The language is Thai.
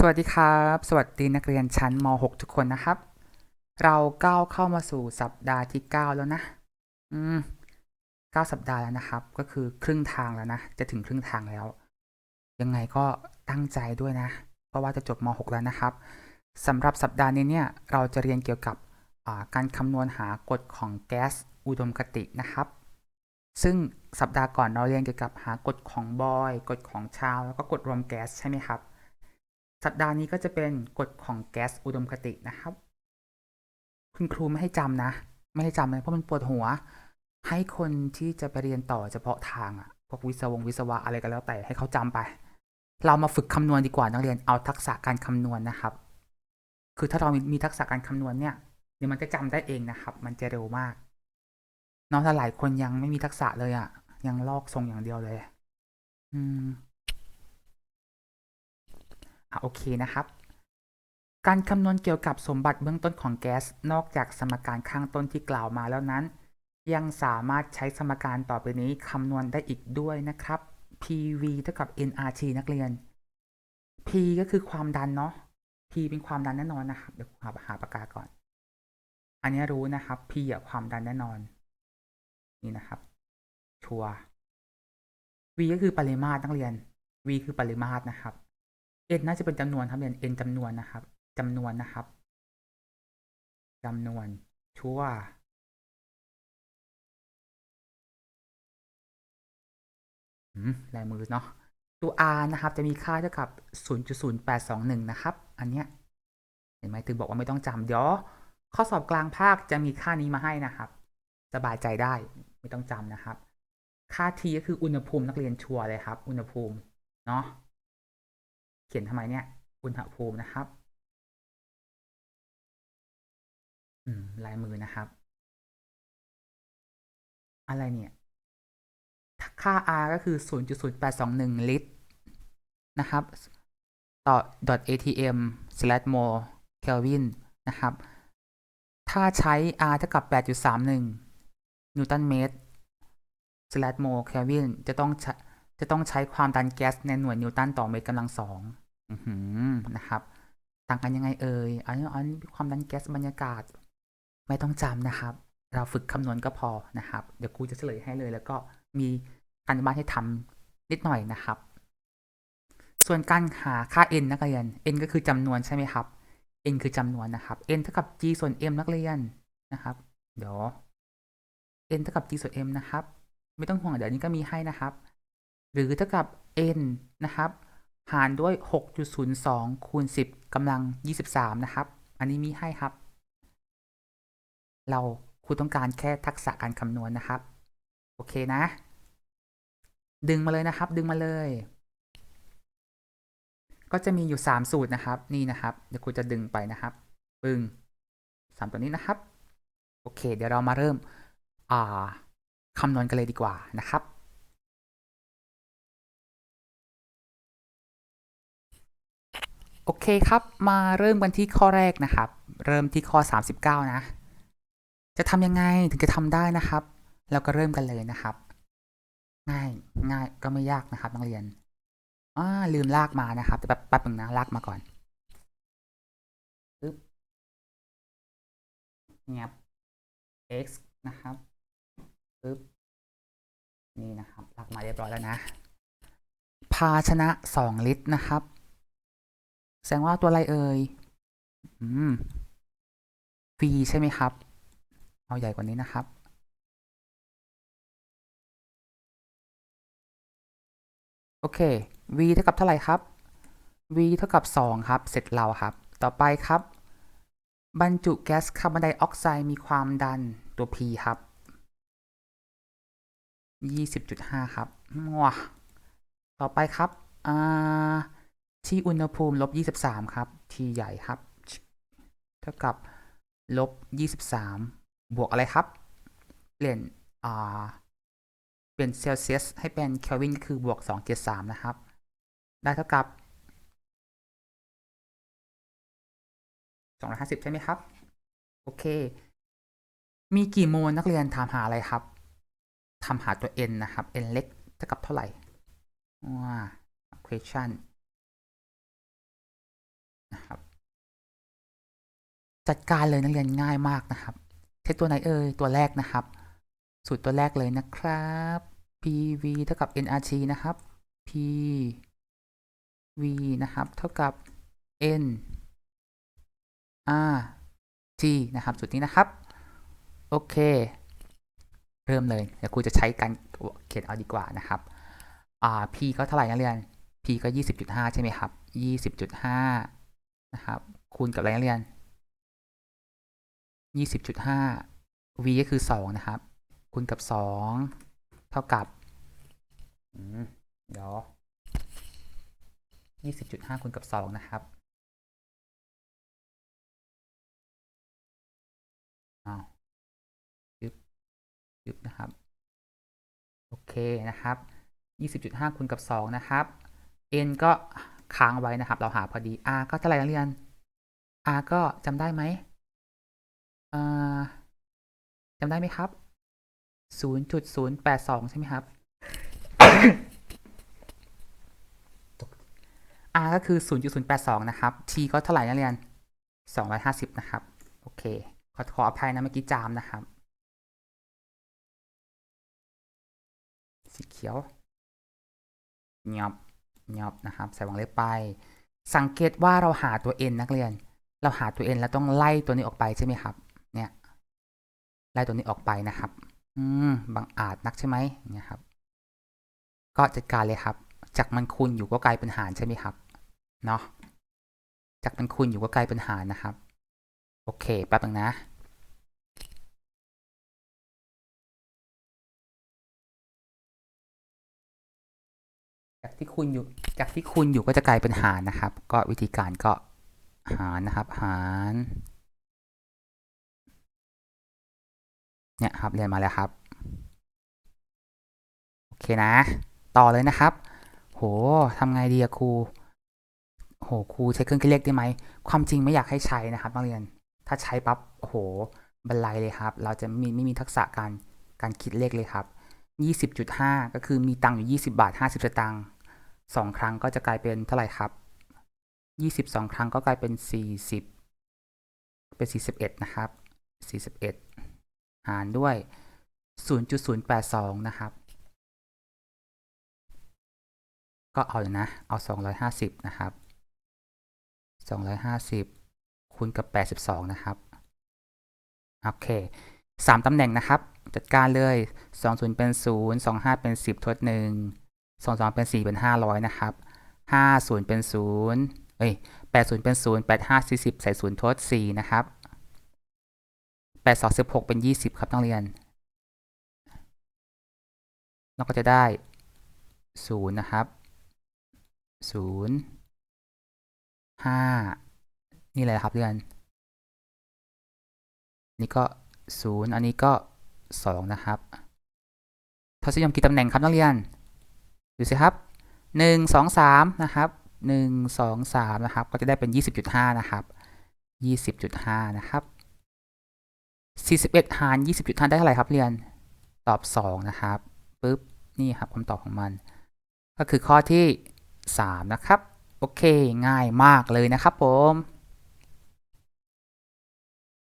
สวัสดีครับ สวัสดีนักเรียนชั้นม .6 ทุกคนนะครับ เราก้าวเข้ามาสู่สัปดาห์ที่ 9 แล้วนะ อืมเก้าสัปดาห์แล้วนะครับ ก็คือครึ่งทางแล้วนะ จะถึงครึ่งทางแล้ว ยังไงก็ตั้งใจด้วยนะ เพราะว่าจะจบม .6 แล้วนะครับสำหรับสัปดาห์นี้เนี่ย เราจะเรียนเกี่ยวกับการคำนวณหากฎของแก๊สอุดมคตินะครับ ซึ่งสัปดาห์ก่อนเราเรียนเกี่ยวกับหากฎของบอย กฎของชาวแล้วก็กฎรวมแก๊สใช่ไหมครับ สัปดาห์นี้ก็จะเป็นกฎของแก๊สอุดมคตินะครับ คุณครูไม่ให้จำนะ ไม่ให้จำเลยเพราะมันปวดหัว ให้คนที่จะไปเรียนต่อเฉพาะทางอะพวกวิศวงวิศวะอะไรก็แล้วแต่ให้เขาจำไป เรามาฝึกคำนวณดีกว่านักเรียนเอาทักษะการคำนวณนะครับ คือถ้าเรามีมทักษะการคำนวณเนี่ยเดี๋ยวมันจะจำได้เองนะครับ มันจะเร็วมากน้องถ้าหลายคนยังไม่มีทักษะเลยอะยังลอกทรงอย่างเดียวเลย อืม โอเคนะครับ การคำนวณเกี่ยวกับสมบัติเบื้องต้นของแก๊ส นอกจากสมการข้างต้นที่กล่าวมาแล้วนั้น ยังสามารถใช้สมการต่อไปนี้คำนวณได้อีกด้วยนะครับ PV เท่ากับ nRT นักเรียน P ก็คือความดันเนาะ P เป็นความดันแน่นอนนะครับ เดี๋ยวหาหาปากกาก่อน อันนี้รู้นะครับ P อะความดันแน่นอน นี่นะครับ ชัวร์ V ก็คือปริมาตรนักเรียน V คือปริมาตรนะครับ n น่าจะเป็นจำนวนครับเรียน n จำนวนนะครับจำนวนนะครับจำนวนชัวร์อืมลายมือเนาะตัว r นะครับ จะมีค่าเท่ากับ 0.0821 นะครับ อันเนี้ยเห็นไหมถึงบอกว่าไม่ต้องจำเดี๋ยวข้อสอบกลางภาคจะมีค่านี้มาให้นะครับ สบายใจได้ไม่ต้องจำนะครับ ค่า t ก็คืออุณหภูมินักเรียนชัวร์เลยครับ อุณหภูมิเนาะ เขียนทำไมเนี่ย อุณหภูมินะครับอืมลายมือนะครับ อะไรเนี่ย ค่า R ก็คือ 0.0821 ลิตร นะครับ ต่อ .atm slash mol kelvin นะครับ ถ้าใช้ R เท่ากับ 8.31 นิวตันเมตร slash mol kelvin จะต้องใช้ จะต้องใช้ความดันแก๊สในหน่วยนิวตันต่อเมตรกำลังสองนะครับ ต่างกันยังไงเอ่ยอันนี้อันนี้ความดันแก๊สบรรยากาศ ไม่ต้องจำนะครับ เราฝึกคำนวณก็พอนะครับ เดี๋ยวครูจะเฉลยให้เลย แล้วก็มีการบ้านให้ทำนิดหน่อยนะครับ ส่วนการหาค่า n นักเรียน n ก็คือจำนวนใช่ไหมครับ n คือจำนวนนะครับ n เท่ากับ g ส่วน m นักเรียนนะครับ เดี๋ยว n เท่ากับ g ส่วน m นะครับ ไม่ต้องห่วงเดี๋ยวนี้ก็มีให้นะครับ รือเท่ากับ n นะครับ หารด้วย 6.02 คูณ 10กำลัง 23 นะครับ อันนี้มีให้ครับ เราครูต้องการแค่ทักษะการคำนวณนะครับ โอเคนะ ดึงมาเลยนะครับ ดึงมาเลย ก็จะมีอยู่ 3 สูตรนะครับ นี่นะครับ เดี๋ยวครูจะดึงไปนะครับ ปึ้งสามตัวนี้นะครับ โอเค เดี๋ยวเรามาเริ่มอ่าคำนวณกันเลยดีกว่านะครับ โอเคครับ มาเริ่มกันที่ข้อแรกนะครับ เริ่มที่ข้อ 39 นะ จะทำยังไงถึงจะทำได้นะครับแล้วก็เริ่มกันเลยนะครับ ง่ายง่ายก็ไม่ยากนะครับนักเรียนอ่าลืมลากมานะครับแต่แป๊บแป๊บหนึ่งนะลากมาก่อนปึ๊บเงียบ x นะครับปึ๊บนี่นะครับลากมาเรียบร้อยแล้วนะ ภาชนะ 2 ลิตรนะครับ แสดงว่าตัวอะไรเอ่ยอืม v ใช่ไหมครับ เอาใหญ่กว่านี้นะครับ โอเค v เท่ากับเท่าไหร่ครับ v เท่ากับ 2 ครับ เสร็จเราครับ ต่อไปครับ บรรจุแก๊สคาร์บอนไดออกไซด์มีความดันตัว p ครับ20.5 ครับมัวต่อไปครับอ่า ที่อุณหภูมิลบ 23 ครับ t ใหญ่ครับ เท่ากับลบ 23 บวกอะไรครับ เปลี่ยนอ่าเปลี่ยนเซลเซียสให้เป็นเคลวินก็คือบวก 273 นะครับ ได้เท่ากับ 250 ใช่ไหมครับ โอเค มีกี่โมลนักเรียนถามหาอะไรครับทำหาตัว n นะครับ n เล็กเท่ากับเท่าไหร่ว้า question จัดการเลยนักเรียนง่ายมากนะครับ ใช้ตัวไหนเอ่ยตัวแรกนะครับ สูตรตัวแรกเลยนะครับ PV เท่ากับ nRT นะครับ PV นะครับ เท่ากับ N R T นะครับ สูตรนี้นะครับ โอเค เริ่มเลยเดี๋ยวครูจะใช้การเขียนเอาดีกว่านะครับอ่า P ก็เท่าไหร่นักเรียน P ก็ 20.5 ใช่ไหมครับ 20.5 นะครับ คูณกับอะไรนักเรียน 20.5 v ก็คือ 2 นะครับ คูณกับ 2 เท่ากับเดี๋ยว20.5คูณกับ 2 นะครับอ้าวยึบยึบนะครับ โอเคนะครับ 20.5คูณกับ 2 นะครับ n ก็ค้างไว้นะครับ เราหาพอดี r ก็เท่าไหร่นักเรียน r ก็จำได้ไหม จำได้ไหมครับ0.082ใช่ไหมครับ r ก็คือ0.082นะครับ t ก็เท่าไหร่นักเรียน250นะครับ โอเค ขอขออภัยนะเมื่อกี้จามนะครับ สีเขียวเงียบเงียบนะครับ ใส่วงเล็บไป สังเกตว่าเราหาตัว n นักเรียน เราหาตัว n แล้วต้องไล่ตัวนี้ออกไปใช่ไหมครับ เนี่ยไล่ตัวนี้ออกไปนะครับ อืมบังอาจนักใช่ไหมเนี่ยครับ ก็จัดการเลยครับ จากมันคูณอยู่ก็กลายเป็นหารใช่ไหมครับเนาะจากมันคูณอยู่ก็กลายเป็นหารนะครับ โอเคแป๊บนึงนะจากที่คูณอยู่จากที่คูณอยู่ก็จะกลายเป็นหารนะครับ ก็วิธีการก็หารนะครับ หาร เนี่ยครับเรียนมาแล้วครับ โอเคนะ ต่อเลยนะครับ โหทำไงดีอะครูโหครูใช้เครื่องคิดเลขได้ไหม ความจริงไม่อยากให้ใช้นะครับนักเรียน ถ้าใช้ปั๊บโหบรรลัยเลยครับ เราจะมีไม่มีทักษะการการคิดเลขเลยครับ 20.5 ก็คือมีตังค์อยู่ 20 บาท 50 สตางค์สองครั้งก็จะกลายเป็นเท่าไหร่ครับ 22 ครั้งก็กลายเป็น 40 เป็น 41 นะครับ 41 หารด้วย 0.082 นะครับ ก็เอาเลยนะ เอา 250 นะครับ 250 คูณกับ 82 นะครับ โอเค 3 ตำแหน่งนะครับ จัดการเลย 20 เป็น 0 25 เป็น 10 ทด 1 22 เป็น 4 เป็น 500 นะครับ 50 เป็น 0 เอ้ย80 เป็น 0 85 40 ใส่ 0 ทด 4 นะครับ 82 16 เป็น 20 ครับนักเรียน เราก็จะได้ 0 นะครับ 0 5 นี่เลยครับเรียน นี่ก็ 0 อันนี้ก็ 2 นะครับทศนิยมกี่ตำแหน่งครับนักเรียน ดูสิครับ 1 2 3 นะครับ1 2 3 นะครับ ก็จะได้เป็น 20.5 นะครับ 20.5 นะครับ 41 หาร 20.5 ได้เท่าไหร่ครับเรียน ตอบ 2 นะครับปึ๊บ นี่ครับคำตอบของมัน ก็คือข้อที่ 3 นะครับ โอเค ง่ายมากเลยนะครับผม